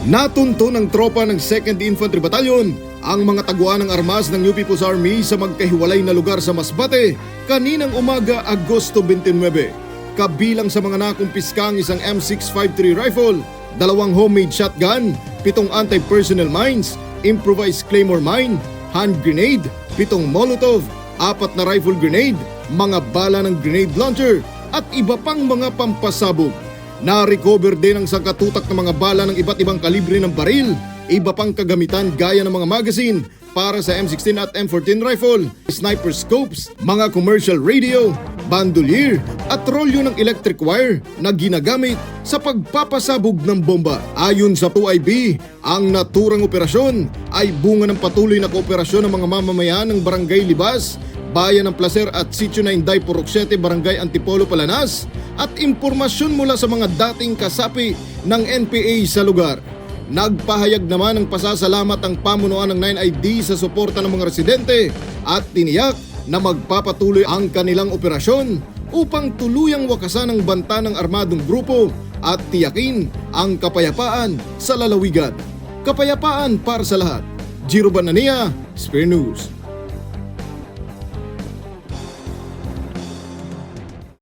Natunto ng tropa ng 2nd Infantry Battalion ang mga taguan ng armas ng New People's Army sa magkahiwalay na lugar sa Masbate kaninang umaga Agosto 29. Kabilang sa mga nakumpiska ang isang M653 rifle, dalawang homemade shotgun, pitong anti-personnel mines, improvised claymore mine, hand grenade, pitong molotov, apat na rifle grenade, mga bala ng grenade launcher, at iba pang mga pampasabog. Na-recover din ang sangkatutak ng mga bala ng iba't ibang kalibre ng baril, iba pang kagamitan gaya ng mga magazine para sa M16 at M14 rifle, sniper scopes, mga commercial radio, bandolier at rolyo ng electric wire na ginagamit sa pagpapasabog ng bomba. Ayon sa 2IB, ang naturang operasyon ay bunga ng patuloy na kooperasyon ng mga mamamayan ng Barangay Libas Bayan ng Placer at Sitio na Inday Purok 7, Barangay Antipolo, Palanas at impormasyon mula sa mga dating kasapi ng NPA sa lugar. Nagpahayag naman ng pasasalamat ang pamunuan ng 9ID sa suporta ng mga residente at tiniyak na magpapatuloy ang kanilang operasyon upang tuluyang wakasan ang banta ng armadong grupo at tiyakin ang kapayapaan sa lalawigan. Kapayapaan para sa lahat. Giro Banania, Spear News.